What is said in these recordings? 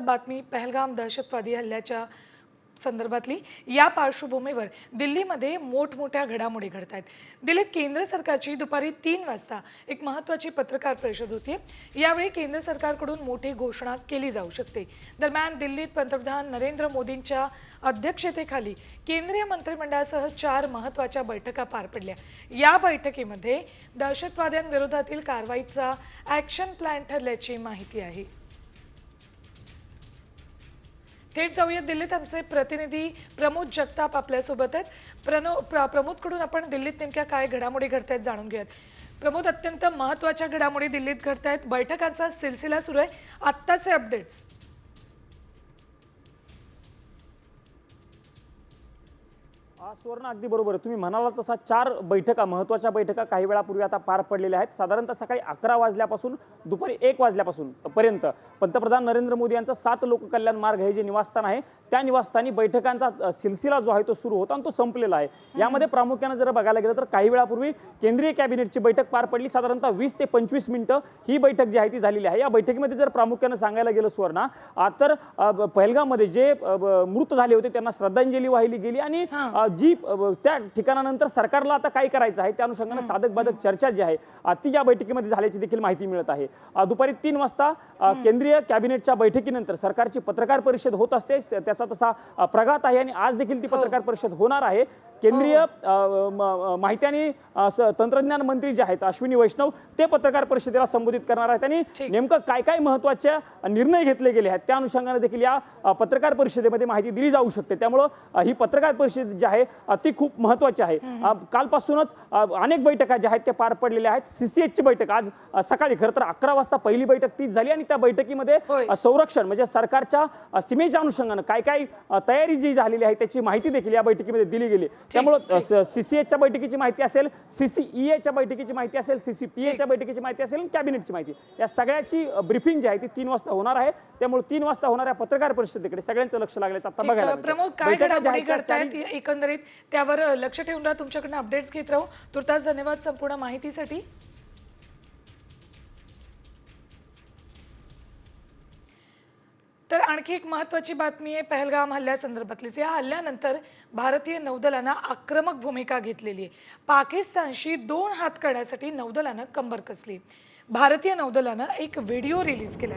बातमी पहलगाम दहशतवादी हल्ल्याच्या संदर्भातली. या पार्श्वभूमीवर दिल्लीमध्ये मोठमोठ्या घडामोडी घडत आहेत दिल्लीत केंद्र सरकारची दुपारी तीन वाजता एक महत्त्वाची पत्रकार परिषद होती. यावेळी केंद्र सरकारकडून मोठी घोषणा केली जाऊ शकते. दरम्यान दिल्लीत पंतप्रधान नरेंद्र मोदींच्या अध्यक्षतेखाली केंद्रीय मंत्रिमंडळासह चार महत्त्वाच्या बैठका पार पडल्या. या बैठकीमध्ये दहशतवाद्यांविरोधातील कारवाईचा ॲक्शन प्लॅन ठरल्याची माहिती आहे. थेट जाऊया. दिल्लीत आमचे प्रतिनिधी प्रमोद जगताप आपल्यासोबत आहेत. प्रनो प्र प्रमोदकडून आपण दिल्लीत नेमक्या काय घडामोडी घडत आहेत जाणून घेऊयात. प्रमोद अत्यंत महत्त्वाच्या घडामोडी दिल्लीत घडत आहेत बैठकांचा सिलसिला सुरू आहे. आत्ताचे अपडेट्स सुवर्ण अगदी बरोबर. तुम्ही म्हणाला तसा चार बैठका महत्त्वाच्या बैठका काही वेळापूर्वी आता पार पडलेल्या आहेत. साधारणतः सकाळी अकरा वाजल्यापासून दुपारी एक वाजल्यापासून पर्यंत. पंतप्रधान नरेंद्र मोदी यांचं सात लोककल्याण मार्ग हे जे निवासस्थान आहे त्या निवासस्थानी बैठकांचा सिलसिला जो आहे तो सुरू होता आणि तो संपलेला आहे. यामध्ये प्रामुख्याने जर बघायला गेलं तर काही वेळापूर्वी केंद्रीय कॅबिनेटची बैठक पार पडली. साधारणतः वीस ते पंचवीस मिनिटं ही बैठक जी आहे ती झालेली आहे. या बैठकीमध्ये जर प्रामुख्याने सांगायला गेलं सुवर्णा तर पहलगाममध्ये जे मृत झाले होते त्यांना श्रद्धांजली वाहिली गेली आणि जी त्या ठिकाणानंतर सरकारला आता काय करायचं आहे त्या अनुषंगाने साधक बाधक चर्चा जी आहे ती या बैठकीमध्ये झाल्याची देखील माहिती मिळत आहे. दुपारी तीन वाजता केंद्रीय कॅबिनेटच्या बैठकीनंतर सरकारची पत्रकार परिषद होत असते त्याचा तसा प्रघात आहे आणि आज देखील ती पत्रकार परिषद होणार आहे. केंद्रीय अ, माहिती आणि तंत्रज्ञान मंत्री जे आहेत अश्विनी वैष्णव ते पत्रकार परिषदेला संबोधित करणार आहेत आणि. नेमकं काय काय महत्त्वाचे निर्णय घेतले गेले आहेत त्या अनुषंगाने देखील या पत्रकार परिषदेमध्ये माहिती दिली जाऊ शकते. त्यामुळं ही पत्रकार परिषद जी आहे अ, ती खूप महत्वाची आहे. कालपासूनच अनेक बैठका ज्या आहेत त्या पार पडलेल्या आहेत. सीसीएचची बैठक आज सकाळी. खरं तर अकरा वाजता पहिली बैठक तीच झाली आणि त्या बैठकीमध्ये संरक्षण म्हणजे सरकारच्या सीमेच्या अनुषंगानं काय काय तयारी जी झालेली आहे त्याची माहिती देखील या बैठकीमध्ये दिली गेली. त्यामुळं सीसीएचच्या बैठकीची माहिती असेल सीसीईएच्या बैठकीची माहिती असेल सीसीपीएच्या बैठकीची माहिती असेल आणि कॅबिनेटची माहिती. या सगळ्याची ब्रिफिंग जी आहे ती तीन वाजता होणार आहे. त्यामुळे तीन वाजता होणाऱ्या पत्रकार परिषदेकडे सगळ्यांचं लक्ष लागल्याचं आता बघायला. प्रमोद काय बैठका करीत त्यावर लक्ष ठेवून राहा. तुमच्याकडनं अपडेट्स घेत राहू. तुर्तास धन्यवाद संपूर्ण माहितीसाठी. तर आणखी एक महत्त्वाची बातमी आहे पहलगाम हल्ल्यासंदर्भातलीच या हल्ल्यानंतर भारतीय नौदलानं आक्रमक भूमिका घेतलेली आहे. पाकिस्तानशी दोन हात करण्यासाठी नौदलानं कंबर कसली. भारतीय नौदलानं एक व्हिडिओ रिलीज केला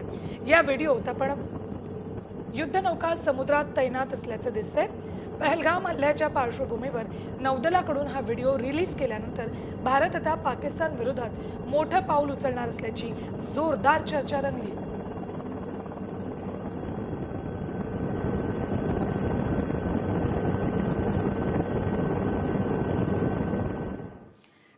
या व्हिडिओत आपण युद्धनौका समुद्रात तैनात असल्याचं दिसतंय. पहलगाम हल्ल्याच्या पार्श्वभूमीवर नौदलाकडून हा व्हिडिओ रिलीज केल्यानंतर भारत आता पाकिस्तान विरोधात मोठं पाऊल उचलणार असल्याची जोरदार चर्चा रंगली.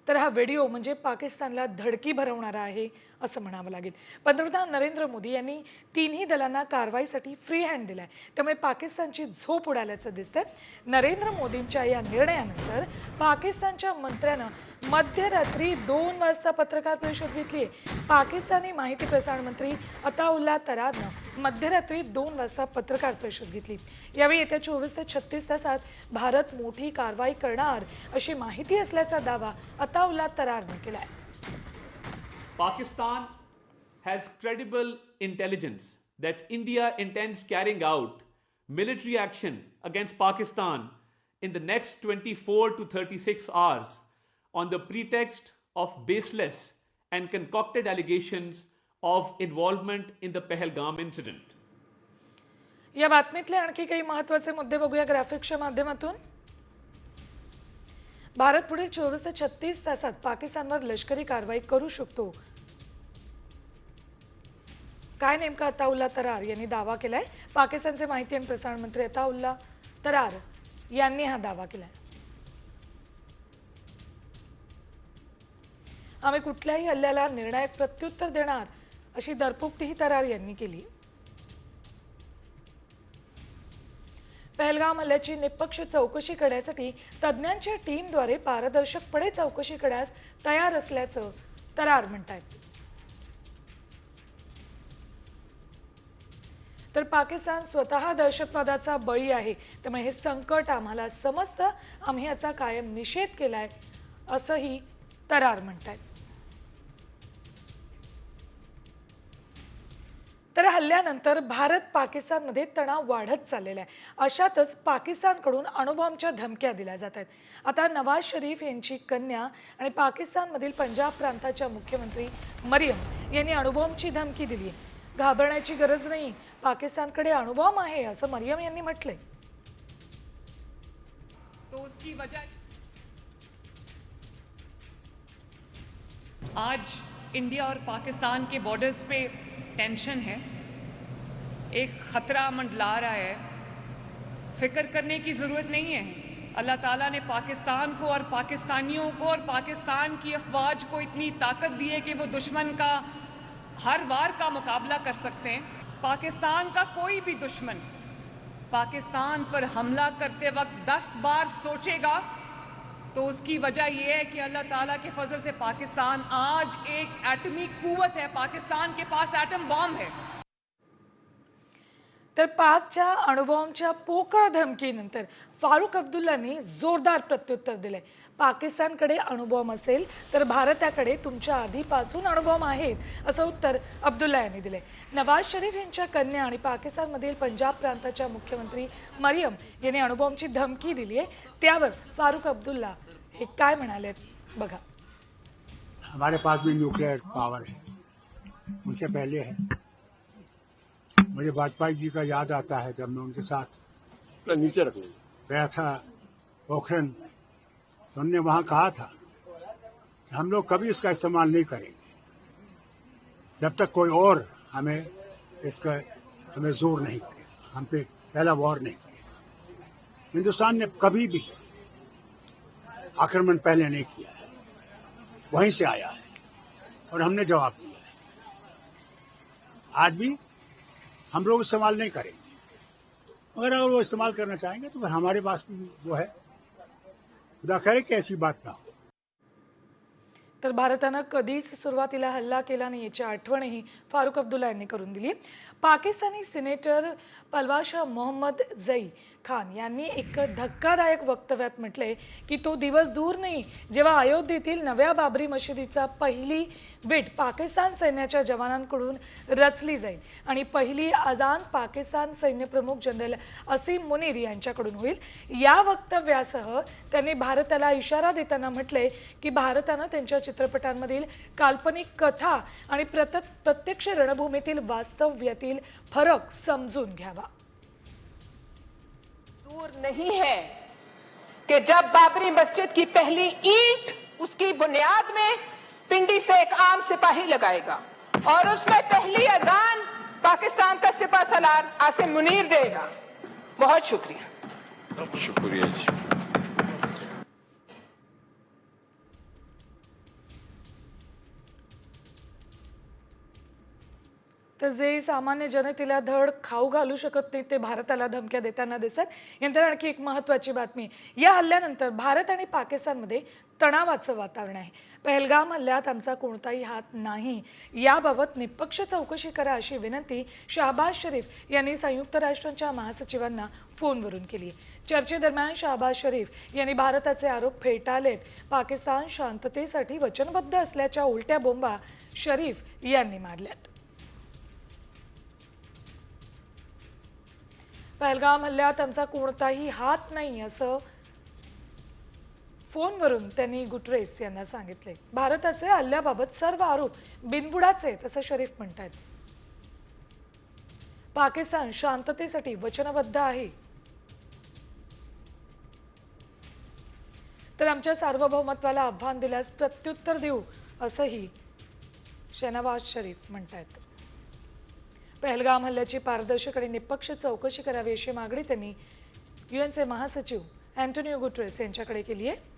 तर हा व्हिडिओ म्हणजे पाकिस्तानला धडकी भरवणारा आहे असं म्हणावं लागेल. पंतप्रधान नरेंद्र मोदी यांनी तिन्ही दलांना कारवाईसाठी फ्री हँड दिलाय. त्यामुळे पाकिस्तानची झोप उडाल्याचं दिसतंय. नरेंद्र मोदींच्या या निर्णयानंतर पाकिस्तानच्या मंत्र्यानं मध्यरात्री दोन वाजता पत्रकार परिषद घेतली. आहे पाकिस्तानी माहिती प्रसारण मंत्री अताउल्ला तरारनं मध्यरात्री दोन वाजता पत्रकार परिषद घेतली. यावेळी येत्या चोवीस ते छत्तीस तासात भारत मोठी कारवाई करणार अशी माहिती असल्याचा दावा अताउल्ला तरारनं केला आहे Pakistan intelligence that India that carrying intends carrying action military action against Pakistan in the next 24 to 36 hours. On the pretext of baseless and concocted allegations of involvement in the Pehelgam incident. या बातमीतले आणखी काही महत्त्वाचे मुद्दे बघूया ग्राफिक्सच्या माध्यमातून. भारत पुढील चोवीस ते छत्तीस तासात पाकिस्तानवर लष्करी कारवाई करू शकतो. काय नेमका अताउल्ला तरार यांनी दावा केलाय? पाकिस्तानचे माहिती आणि प्रसारण मंत्री अताउल्ला तरार यांनी हा दावा केलाय. आम्ही कुठल्याही हल्ल्याला निर्णायक प्रत्युत्तर देणार अशी दरपुक्तीही तरार यांनी केली. पहलगाम हल्ल्याची निष्पक्ष चौकशी करण्यासाठी तज्ज्ञांच्या टीमद्वारे पारदर्शकपणे चौकशी करण्यास तयार असल्याचं तरार म्हणतायत. तर पाकिस्तान स्वतः दहशतवादाचा बळी आहे त्यामुळे हे संकट आम्हाला समजतं. आम्ही याचा कायम निषेध केलाय असंही तरार म्हणतायत. तर हल्ल्यानंतर भारत पाकिस्तानमध्ये तणाव वाढत चाललेला आहे. अशातच पाकिस्तानकडून अणुबॉम्बच्या धमक्या दिल्या जात आहेत. आता नवाज शरीफ यांची कन्या आणि पाकिस्तानमधील पंजाब प्रांताच्या मुख्यमंत्री मरियम यांनी अणुबॉम्बची धमकी दिली आहे. घाबरण्याची गरज नाही. पाकिस्तानकडे अणुबॉम्ब आहे असं मरियम यांनी म्हटलंय. तो उसकी वजह आज इंडिया और पाकिस्तान के बॉर्डर्स पे टेंशन है, एक ख़तरा मंडला रहा है, फ़िक्र करने की ज़रूरत नहीं है। अल्लाह ताला ने पाकिस्तान को और पाकिस्तानियों को और पाकिस्तान की अफवाज को इतनी ताकत दी है कि वो दुश्मन का हर वार का मुकाबला कर सकते हैं। पाकिस्तान का कोई भी दुश्मन पाकिस्तान पर हमला करते वक्त दस बार सोचेगा तो उसकी वजह यह है कि अल्लाह ताला के फजल से पाकिस्तान आज एक एटमी कुवत है। पाकिस्तान के पास एटम बॉम्ब है। तर पाकच्या अणुबॉम्बच्या पोकळ धमकीनंतर फारुख अब्दुल्लांनी जोरदार प्रत्युत्तर दिलंय. पाकिस्तानकडे अणुबॉम्ब असेल तर भारताकडे तुमच्या आधीपासून अणुबॉम्ब आहेत असं उत्तर अब्दुल्ला यांनी दिलंय. नवाज शरीफ यांच्या कन्या आणि पाकिस्तानमधील पंजाब प्रांताच्या मुख्यमंत्री मरियम यांनी अणुबॉम्बची धमकी दिली आहे. त्यावर फारुख अब्दुल्ला हे काय म्हणालेत बघा. हमारे पास भी न्यूक्लियर पावर है. उनसे पहले है. मुझे वाजपेयी जी का याद आता है जब मैं उनके साथ नीचे रख लीजिए गया था पोखरन तो उनने वहाँ कहा था कि हम लोग कभी इसका इस्तेमाल नहीं करेंगे। जब तक कोई और हमें इसका, हमें ज़ोर नहीं करेगा हम पे पहला वॉर नहीं करेगा हिंदुस्तान ने कभी भी आक्रमण पहले नहीं किया है। वहीं से आया है और हमने जवाब दिया है। आज भी हम लोग इस्तेमाल नहीं करेंगे। अगर अगर वो इस्तेमाल करना चाहेंगे तो फिर हमारे पास भी वो है। खुदा करे कि ऐसी बात ना हो। तर भारतानं कधीच सुरुवातीला हल्ला केला नाही याची आठवणही फारुख अब्दुल्ला यांनी करून दिली. पाकिस्तानी सिनेटर पलवाशा मोहम्मद जई खान यांनी एक धक्कादायक वक्तव्यात म्हटलंय की तो दिवस दूर नाही जेव्हा अयोध्येतील नव्या बाबरी मशिदीचा पहिली वेट पाकिस्तान सैन्याच्या जवानांकडून रचली जाईल आणि पहिली अजान पाकिस्तान सैन्यप्रमुख जनरल असीम मुनीर यांच्याकडून होईल. या वक्तव्यासह त्यांनी भारताला इशारा देताना म्हटलंय की भारतानं त्यांच्या चित्रपटांमधील काल्पनिक कथा आणि प्रत प्रत्यक्ष रणभूमीतील वास्तव्यातील फरक समजून घ्यावा. दूर नहीं है कि जब बाबरी मस्जिद की पहली ईंट उसकी बुनियाद में पिंडी से एक आम सिपाही लगाएगा और उसमें पहली अजान पाकिस्तान का सिपा सलार आसिम मुनीर देगा। बहुत शुक्रिया। शुक्रिया तर जे सामान्य जनतेला धड खाऊ घालू शकत नाही ते भारताला धमक्या देताना दिसत. यानंतर आणखी एक महत्त्वाची बातमी. या हल्ल्यानंतर भारत आणि पाकिस्तानमध्ये तणावाचं वातावरण आहे. पहलगाम हल्ल्यात आमचा कोणताही हात नाही. याबाबत निष्पक्ष चौकशी करा अशी विनंती शहबाज शरीफ यांनी संयुक्त राष्ट्रांच्या महासचिवांना फोनवरून केली. चर्चेदरम्यान शहबाज शरीफ यांनी भारताचे आरोप फेटाळलेत. पाकिस्तान शांततेसाठी वचनबद्ध असल्याच्या उलट्या बोंबा शरीफ यांनी मारल्यात. पहलगाम हल्ल्यात आमचा कोणताही हात नाही असं फोनवरून त्यांनी गुटरेस यांना सांगितले. भारताचे हल्ल्याबाबत सर्व आरोप बिनबुडाचे तसं असं शरीफ म्हणतात पाकिस्तान शांततेसाठी वचनबद्ध आहे. तर आमच्या सार्वभौमत्वाला आव्हान दिल्यास प्रत्युत्तर देऊ असंही शहनवाज शरीफ म्हणतात पहलगाम हल्ल्याची पारदर्शक आणि निष्पक्ष चौकशी करावी अशी मागणी त्यांनी युएनचे महासचिव अँटोनिओ गुटरेस यांच्याकडे केली आहे.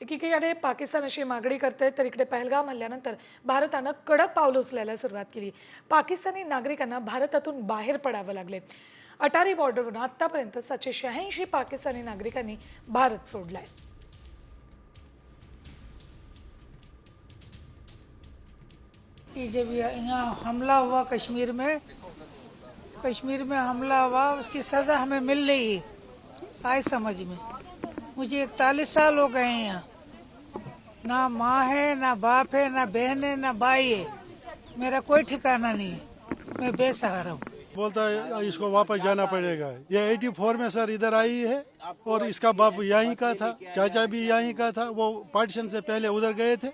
एकीकडे पाकिस्तान अशी मागणी करते तर इकडे पहलगाम हल्ल्यानंतर भारतानं कडक पावलं उचलायला सुरुवात केली. पाकिस्तानी नागरिकांना भारतातून बाहेर पडावं लागले अटारी बॉर्डरवरून आत्तापर्यंत सातशे शहाऐंशी पाकिस्तानी नागरिकांनी भारत सोडलाय. कि जब यहाँ हमला हुआ कश्मीर में कश्मीर में हमला हुआ, उसकी सजा हमें मिल रही है, आए समझ में। मुझे इकतालीस साल हो गए हैं यहाँ। ना माँ है, ना बाप है, ना बहन है, ना भाई है। मेरा कोई ठिकाना नहीं है। मैं बेसहारा हूँ। बोलता है इसको वापस जाना पड़ेगा। ये 84 में सर इधर आई है, और इसका बाप यहीं का था, चाचा भी यहीं का था, वो पार्टीशन से पहले उधर गए थे।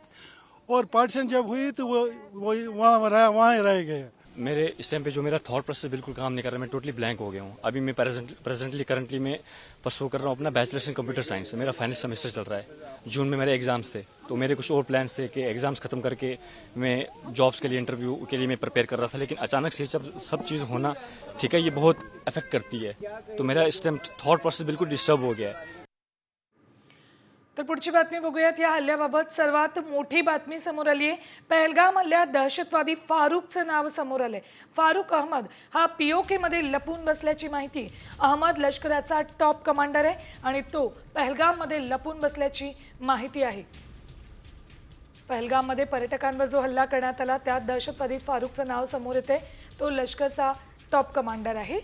और पार्टीशन जब हुई तो वो वो वहाँ रह वहाँ रह गए। मेरे इस टाइम पे जो मेरा थॉट प्रोसेस बिल्कुल काम नहीं कर रहा, मैं टोटली ब्लैंक हो गया हूँ। अभी मैं प्रेजेंटली करंटली मैं परसू कर रहा हूँ अपना बैचलर्स इन कंप्यूटर साइंस मेरा फाइनल सेमेस्टर चल रहा है जून में मेरे एग्ज़ाम्स थे। तो मेरे कुछ और प्लान्स थे कि एग्ज़ाम्स खत्म करके मैं जॉब्स के लिए इंटरव्यू के लिए मैं प्रिपेयर कर रहा था, लेकिन अचानक से जब सब चीज़ होना, ठीक है, ये बहुत अफेक्ट करती है। तो मेरा इस टाइम थॉट प्रोसेस बिल्कुल डिस्टर्ब हो गया है। तर पुढची बातमी बघूयात. या हल्ल्याबाबत सर्वात मोठी बातमी समोर आली आहे पहलगाम हल्ल्यात दहशतवादी फारुकचं नाव समोर आलंय. फारुक अहमद हा पी ओ केमध्ये लपून बसल्याची माहिती अहमद लष्कराचा टॉप कमांडर आहे आणि तो पहलगाममध्ये लपून बसल्याची माहिती आहे. पहलगाममध्ये पर्यटकांवर जो हल्ला करण्यात आला त्यात दहशतवादी फारुकचं नाव समोर येते तो लष्करचा टॉप कमांडर आहे.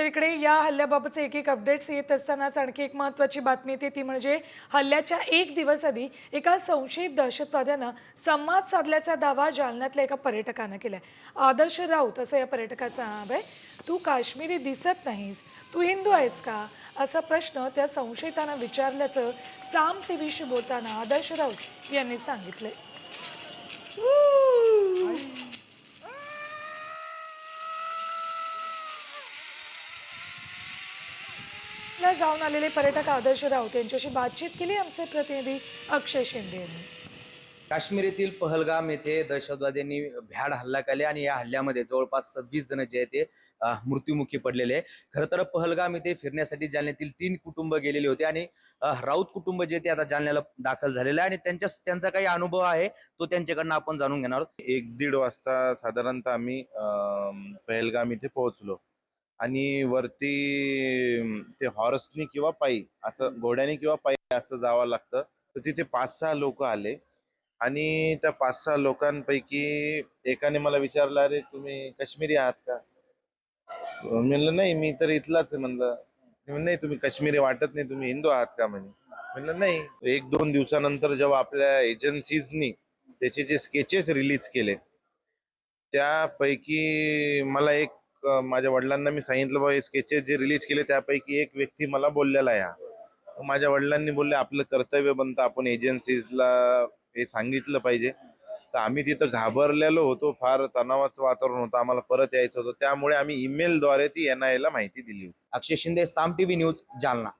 तर इकडे या हल्ल्याबाबतचे एक एक अपडेट्स येत असतानाच आणखी एक महत्त्वाची बातमी येते ती म्हणजे हल्ल्याच्या एक दिवस आधी एका संशयित दहशतवाद्यानं संवाद साधल्याचा दावा जालन्यातल्या एका पर्यटकानं केला आदर्श राऊत असं या पर्यटकाचं नाव आहे. तू काश्मीरी दिसत नाहीस. तू हिंदू आहेस का? असा प्रश्न त्या संशयितानं विचारल्याचं साम टी व्हीशी बोलताना आदर्श राऊत यांनी सांगितलंय. ला जाऊन आलेले पर्यटक आदर्श राऊत यांच्याशी बातचीत केली. आमचे प्रतिनिधी अक्षय शिंदे यांनी. काश्मीर पहलगाम येथे दहशतवाद्यांनी भ्याड हल्ला केला आणि या हल्ल्यामध्ये जवळपास सव्वीस जण जे आहे ते मृत्युमुखी पडलेले आहे खरं तर पहलगाम येथे फिरण्यासाठी जालन्यातील तीन कुटुंब गेलेले होते आणि राऊत कुटुंब जे ते आता जालन्याला दाखल झालेलं आहे आणि त्यांच्या त्यांचा काही अनुभव आहे तो त्यांच्याकडनं आपण जाणून घेणार आहोत. एक दीड वाजता साधारणतः आम्ही अं, पहलगाम इथे पोहोचलो. आणि वरती ते हॉर्सनी किंवा पायी असं घोड्याने किंवा पायी असं जावं लागतं. तर तिथे पाच सहा लोक आले. आणि त्या पाच सहा लोकांपैकी एकाने मला विचारलं अरे तुम्ही काश्मीरी आहात का? म्हणलं नाही मी तर इथलाच आहे. म्हणलं नाही तुम्ही काश्मीरी वाटत नाही तुम्ही हिंदू आहात का? म्हणे. म्हणलं नाही. एक दोन दिवसानंतर जेव्हा आपल्या एजन्सीजनी त्याचे जे स्केचेस रिलीज केले त्यापैकी मला एक माझ्या वडिलांना मी सांगितलं बाबा हे स्केचेस जे रिलीज केले त्यापैकी एक व्यक्ती मला बोललेला आहे हा. माझ्या वडिलांनी बोलले आपलं कर्तव्य बनतं आपण एजन्सीजला हे सांगितलं पाहिजे. तर आम्ही तिथं घाबरलेलो होतो फार तणावाचं वातावरण होतं आम्हाला परत यायचं होतं. त्यामुळे आम्ही ईमेलद्वारे ती एन आय ला माहिती दिली होती. Akshay Shinde Saam TV news Jalna.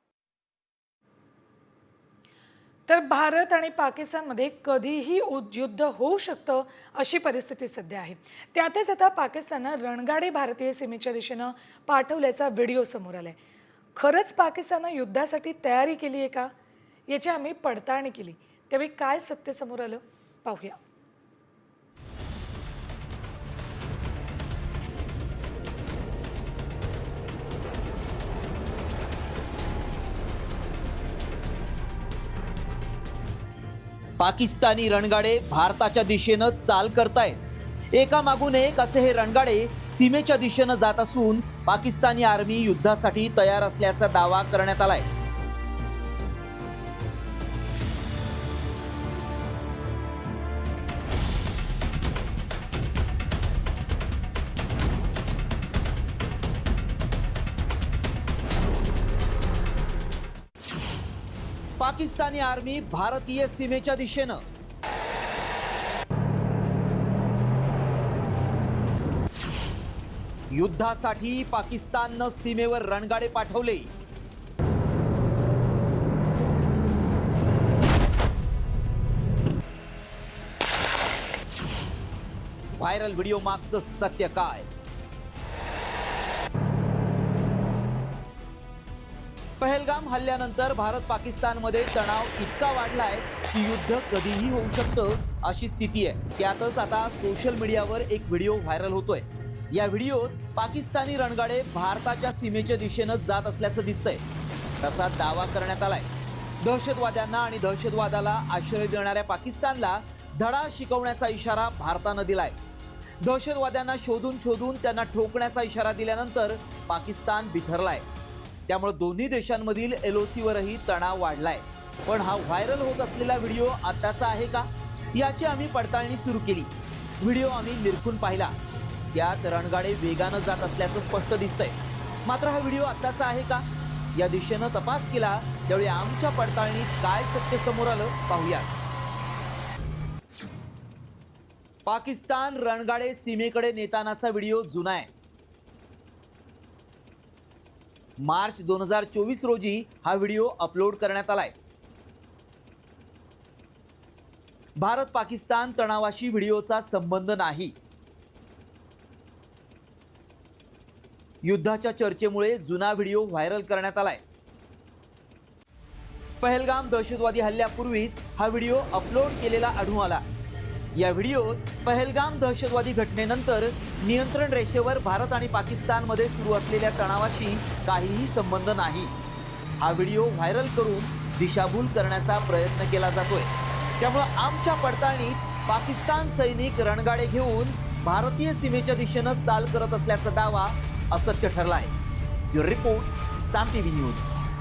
तर भारत आणि पाकिस्तानमध्ये कधीही उद- युद्ध होऊ शकतं अशी परिस्थिती सध्या आहे. त्यातच आता पाकिस्ताननं रणगाडे भारतीय सीमेच्या दिशेनं पाठवल्याचा व्हिडिओ समोर आलाय. खरंच पाकिस्ताननं युद्धासाठी तयारी केली आहे का? याची आम्ही पडताळणी केली. त्यावेळी काय सत्य समोर आलं? पाहूया. पाकिस्तानी रणगाडे भारताच्या दिशेनं चाल करतायत. एका मागून एक असे हे रणगाडे सीमेच्या दिशेनं जात असून पाकिस्तानी आर्मी युद्धासाठी तयार असल्याचा दावा करण्यात आलाय. पाकिस्तानी आर्मी भारतीय सीमेच्या दिशेनं. युद्धासाठी पाकिस्ताननं सीमेवर रणगाडे पाठवले. व्हायरल व्हिडिओ मागचं सत्य काय? पहलगाम हल्ल्यानंतर भारत पाकिस्तानमध्ये तणाव इतका वाढलाय की युद्ध कधीही होऊ शकतं अशी स्थिती आहे. त्यातच आता सोशल मीडियावर एक व्हिडिओ व्हायरल होतोय. या व्हिडिओत पाकिस्तानी रणगाडे भारताच्या सीमेच्या दिशेनं जात असल्याचं दिसतंय. तसा दावा करण्यात आलाय. दहशतवाद्यांना आणि दहशतवादाला आश्रय देणाऱ्या पाकिस्तानला धडा शिकवण्याचा इशारा भारतानं दिलाय. दहशतवाद्यांना शोधून शोधून त्यांना ठोकण्याचा इशारा दिल्यानंतर पाकिस्तान बिथरलाय. त्यामुळे दोन्ही देशांमधील एल ओ सीवरही तणाव वाढलाय. पण हा व्हायरल होत असलेला व्हिडिओ आताचा आहे का? याची आम्ही पडताळणी सुरू केली. व्हिडिओ आम्ही निरखून पाहिला. त्यात रणगाडे वेगानं जात असल्याचं स्पष्ट दिसतंय. मात्र हा व्हिडिओ आत्ताचा आहे का? या दिशेनं तपास केला त्यावेळी आमच्या पडताळणीत काय सत्य समोर आलं पाहूयात. पाकिस्तान रणगाडे सीमेकडे नेतानाचा व्हिडिओ जुना आहे. मार्च दोन हजार चोवीस रोजी हा व्हिडिओ अपलोड करण्यात आला आहे भारत पाकिस्तान तणावाशी व्हिडिओचा संबंध नाही. युद्धाच्या चर्चेमुळे जुना व्हिडिओ व्हायरल करण्यात आलाय. पहलगाम दहशतवादी हल्ल्यापूर्वीच हा व्हिडिओ अपलोड केलेला आढळून आला. या व्हिडिओत पहलगाम दहशतवादी घटनेनंतर नियंत्रण रेषेवर भारत आणि पाकिस्तानमध्ये सुरू असलेल्या तणावाशी काहीही संबंध नाही. हा व्हिडिओ व्हायरल करून दिशाभूल करण्याचा प्रयत्न केला जातोय. त्यामुळं आमच्या पडताळणीत पाकिस्तान सैनिक रणगाडे घेऊन भारतीय सीमेच्या दिशेनं चाल करत असल्याचा दावा असत्य ठरला आहे रिपोर्ट साम टीव्ही न्यूज.